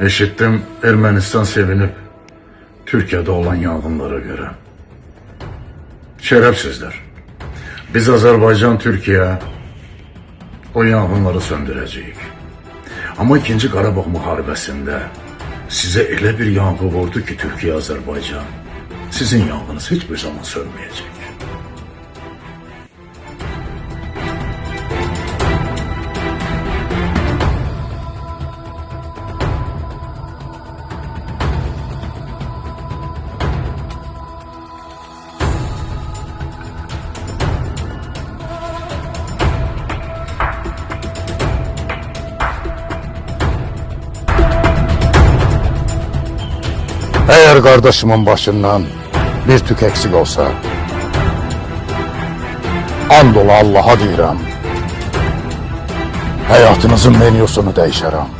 Eşittim Ermenistan sevinip Türkiye'de olan yangınlara göre. Şerefsizler. Biz Azerbaycan, Türkiye o yangınları söndüreceğiz. Ama ikinci Qarabağ müharibəsində size elə bir yanğı vurdu ki Türkiye, Azerbaycan. Sizin yangınız hiçbir zaman sönmeyecek. Eğer kardeşimin başından bir tük eksik olsa, and ola Allah'a deyirəm, həyatınızın menyusunu dəyişərəm.